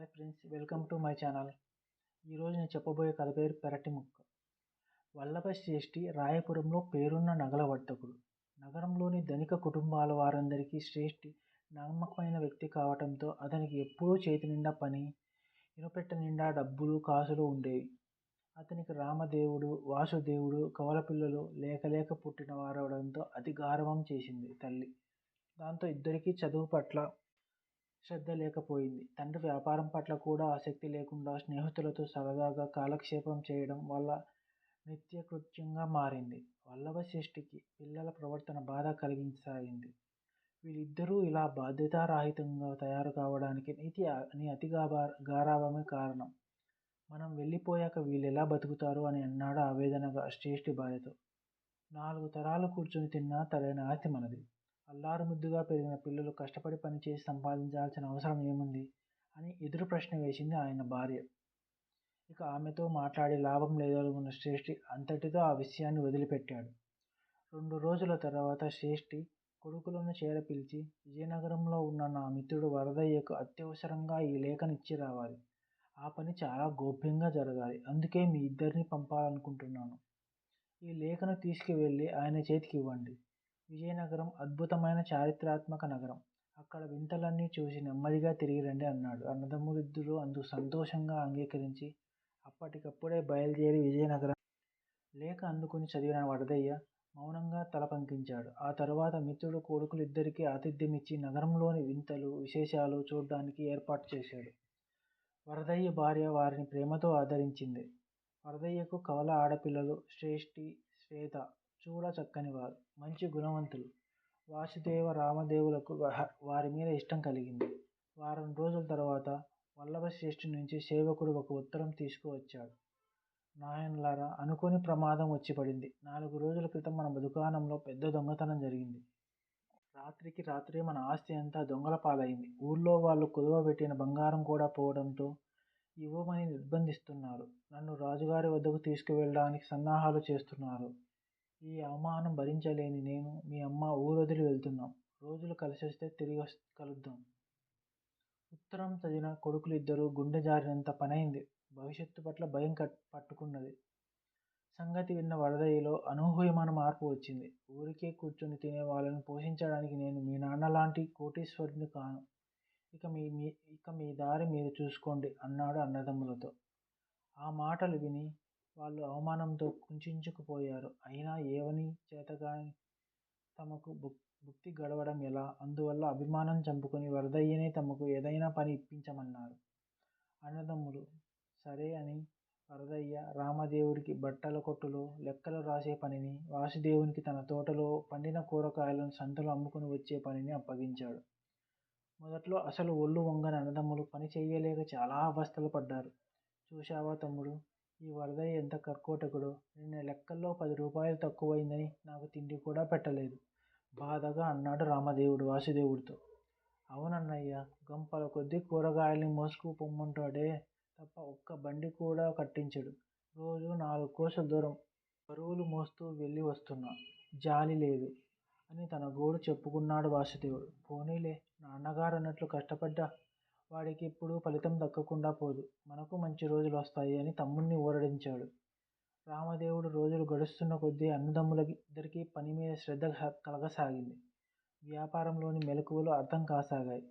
Hi friends welcome to my channel. ఈరోజు నేను చెప్పబోయే కథ పేరు పెరటి ముక్క. వల్లభ శ్రేష్ఠి రాయపురంలో పేరున్న నగల వర్తకుడు. నగరంలోని ధనిక కుటుంబాల వారందరికీ శ్రేష్ఠి నమ్మకమైన వ్యక్తి కావటంతో అతనికి ఎప్పుడూ చేతి నిండా పని ఇనుపెట్ట నిండా డబ్బులు కాసులు ఉండేవి. అతనికి రామదేవుడు వాసుదేవుడు కవలపిల్లలు లేక లేక పుట్టిన వారవడంతో అతి గారవం చేసింది తల్లి. దాంతో ఇద్దరికీ చదువు పట్ల శ్రద్ధ లేకపోయింది. తండ్రి వ్యాపారం పట్ల కూడా ఆసక్తి లేకుండా స్నేహితులతో సరదాగా కాలక్షేపం చేయడం వల్ల నిత్యకృత్యంగా మారింది. వల్లభ సృష్టికి పిల్లల ప్రవర్తన బాధ కలిగించసాగింది వీళ్ళిద్దరూ ఇలా బాధ్యతారాహితంగా తయారు కావడానికి నీతి అని అతిగా గారాభమే కారణం. మనం వెళ్ళిపోయాక వీళ్ళు ఎలా బతుకుతారు అని అన్నాడు ఆవేదనగా శ్రేష్ఠి భార్యతో. నాలుగు తరాలు కూర్చొని తిన్నా తరైన ఆస్తి మనది. అల్లారు ముద్దుగా పెరిగిన పిల్లలు కష్టపడి పనిచేసి సంపాదించాల్సిన అవసరం ఏముంది? అని ఎదురు ప్రశ్న వేసింది ఆయన భార్య. ఇక ఆమెతో మాట్లాడి లాభం లేదనుకున్న శ్రేష్ఠి అంతటితో ఆ విషయాన్ని వదిలిపెట్టాడు. రెండు రోజుల తర్వాత శ్రేష్ఠి కొడుకులను చేరపిలిచి విజయనగరంలో ఉన్న నా మిత్రుడు వరదయ్యకు అత్యవసరంగా ఈ లేఖనిచ్చి రావాలి. ఆ పని చాలా గోప్యంగా జరగాలి. అందుకే మీ ఇద్దరిని పంపాలనుకుంటున్నాను. ఈ లేఖను తీసుకువెళ్ళి ఆయన చేతికి ఇవ్వండి. విజయనగరం అద్భుతమైన చారిత్రాత్మక నగరం. అక్కడ వింతలన్నీ చూసి నెమ్మదిగా తిరిగి రండి అన్నాడు. అన్నదమ్ములిద్దరూ అందుకు సంతోషంగా అంగీకరించి అప్పటికప్పుడే బయలుదేరి విజయనగరం లేఖ అందుకుని చదివిన వరదయ్య మౌనంగా తల పంకించాడు. ఆ తరువాత మిత్రుడు కొడుకులిద్దరికీ ఆతిథ్యమిచ్చి ఆతిథ్యం ఇచ్చి నగరంలోని వింతలు విశేషాలు చూడడానికి ఏర్పాటు చేశాడు. వరదయ్య భార్య వారిని ప్రేమతో ఆదరించింది. వరదయ్యకు కవల ఆడపిల్లలు శ్రేష్ఠి శ్వేత చూడ చక్కనివారు మంచి గుణవంతులు. వాసుదేవ రామదేవులకు వారి మీద ఇష్టం కలిగింది. వారం రోజుల తర్వాత వల్లభ శ్రేష్ఠి నుంచి సేవకుడు ఒక ఉత్తరం తీసుకువచ్చాడు. నాయనలారా అనుకోని ప్రమాదం వచ్చి పడింది. నాలుగు రోజుల క్రితం మన దుకాణంలో పెద్ద దొంగతనం జరిగింది. రాత్రికి రాత్రే మన ఆస్తి అంతా దొంగల పాలైంది. ఊళ్ళో వాళ్ళు కుదువ పెట్టిన బంగారం కూడా పోవడంతో ఇవ్వమని నిర్బంధిస్తున్నారు. నన్ను రాజుగారి వద్దకు తీసుకువెళ్ళడానికి సన్నాహాలు చేస్తున్నారు. ఈ అవమానం భరించలేని నేను మీ అమ్మ ఊరొదిలి వెళ్తున్నాం. రోజులు కలిసి వస్తే తిరిగి కలుద్దాం. ఉత్తరం చదివిన కొడుకులు ఇద్దరు గుండె జారినంత పనైంది. భవిష్యత్తు పట్ల భయం పట్టుకున్నది. సంగతి విన్న వరదయ్యలో అనూహ్యమైన మార్పు వచ్చింది. ఊరికే కూర్చొని తినే వాళ్ళని పోషించడానికి నేను మీ నాన్న లాంటి కోటీశ్వరుని కాను. ఇక మీ ఇక మీ దారి మీరు చూసుకోండి అన్నాడు అన్నదమ్ములతో. ఆ మాటలు విని వాళ్ళు అవమానంతో కుంచుకుపోయారు అయినా ఏవని చేతగాని తమకు భుక్తి గడవడం ఎలా? అందువల్ల అభిమానం చంపుకొని వరదయ్యనే తమకు ఏదైనా పని ఇప్పించమన్నారు. అన్నదమ్ములు సరే అని వరదయ్య రామదేవుడికి బట్టల కొట్టులో లెక్కలు రాసే పనిని వాసుదేవునికి తన తోటలో పండిన కూరగాయలను సంతలో అమ్ముకుని వచ్చే పనిని అప్పగించాడు. మొదట్లో అసలు ఒళ్ళు వంగని అన్నదమ్ములు పని చేయలేక చాలా అవస్థలు పడ్డారు. చూశావా తమ్ముడు? ఈ వరదయ్య ఎంత కర్కోటకుడో. నిన్న లెక్కల్లో పది రూపాయలు తక్కువైందని నాకు తిండి కూడా పెట్టలేదు. బాధగా అన్నాడు రామదేవుడు వాసుదేవుడితో. అవునన్నయ్య గంపల కొద్దీ కూరగాయల్ని మోసుకు పొమ్మంటాడే తప్ప ఒక్క బండి కూడా కట్టించడు. రోజు నాలుగు కోసల దూరం బరువులు మోస్తూ వెళ్ళి వస్తున్నా. జాలి లేదు అని తన గోడు చెప్పుకున్నాడు వాసుదేవుడు. పోనీలే నాన్నగారు అన్నట్లు కష్టపడ్డా వాడికి ఎప్పుడు ఫలితం దక్కకుండా పోదు. మనకు మంచి రోజులు వస్తాయి అని తమ్ముణ్ణి ఊరడించాడు. రామదేవుడు రోజులు గడుస్తున్న కొద్దీ అన్నదమ్ములకి ఇద్దరికీ పని మీద శ్రద్ధ కలగసాగింది. వ్యాపారంలోని మెలకువలు అర్థం కాసాగాయి.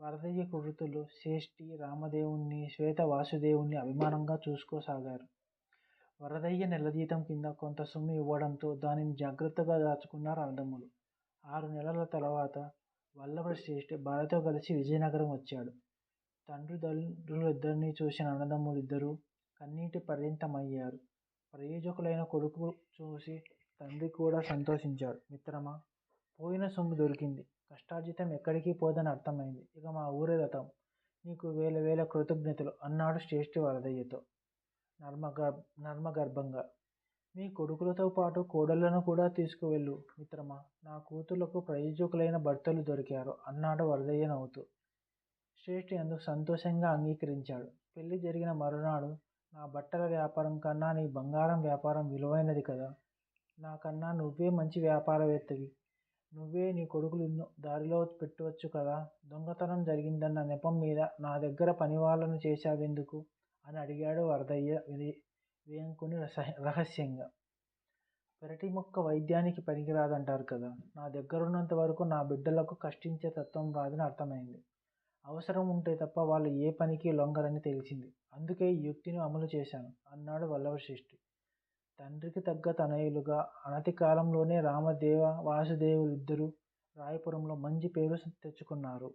వరదయ్య కుర్రతులు శ్రేష్ఠి రామదేవుణ్ణి శ్వేత వాసుదేవుణ్ణి అభిమానంగా చూసుకోసాగారు. వరదయ్య నెల జీతం కింద కొంత సొమ్ము ఇవ్వడంతో దానిని జాగ్రత్తగా దాచుకున్నారు అన్నదమ్ములు. ఆరు నెలల తర్వాత వల్లభ శ్రేష్ఠి భార్యతో కలిసి విజయనగరం వచ్చాడు. తండ్రి ఇద్దరిని చూసిన అన్నదమ్ములిద్దరూ కన్నీటి పర్యంతమయ్యారు. ప్రయోజకులైన కొడుకు చూసి తండ్రి కూడా సంతోషించాడు మిత్రమా పోయిన సొమ్ము దొరికింది. కష్టార్జితం ఎక్కడికి పోదని అర్థమైంది. ఇక మా ఊరే రథం. నీకు వేల వేల కృతజ్ఞతలు. అన్నాడు శ్రేష్ఠి వరదయ్యతో. నర్మగ నర్మగర్భంగా. మీ కొడుకులతో పాటు కోడళ్ళను కూడా తీసుకువెళ్ళు. మిత్రమా నా కూతుళ్ళకు ప్రయోజకులైన భర్తలు దొరికారు అన్నాడు వరదయ్య నవ్వుతూ. శ్రేష్ఠి అందుకు సంతోషంగా అంగీకరించాడు. పెళ్ళి జరిగిన మరునాడు నా బట్టల వ్యాపారం కన్నా నీ బంగారం వ్యాపారం విలువైనది కదా. నాకన్నా నువ్వే మంచి వ్యాపారవేత్తవి. నువ్వే నీ కొడుకులను దారిలో పెట్టవచ్చు కదా. దొంగతనం జరిగిందన్న నెపం మీద నా దగ్గర పనివాళ్ళను చేశావెందుకు? అని అడిగాడు వరదయ్య వేంకుని రహస్యంగా. పెరటి మొక్క వైద్యానికి పనికిరాదంటారు కదా. నా దగ్గరున్నంత వరకు నా బిడ్డలకు కష్టించే తత్వం రాదని అర్థమైంది. అవసరం ఉంటే తప్ప వాళ్ళు ఏ పనికి లొంగరని తెలిసింది. అందుకే ఈ యుక్తిని అమలు చేశాను అన్నాడు వల్లభశ్రేష్ఠి. తండ్రికి తగ్గ తనయులుగా అనతి కాలంలోనే రామదేవ వాసుదేవులిద్దరూ రాయపురంలో మంచి పేరు తెచ్చుకున్నారు.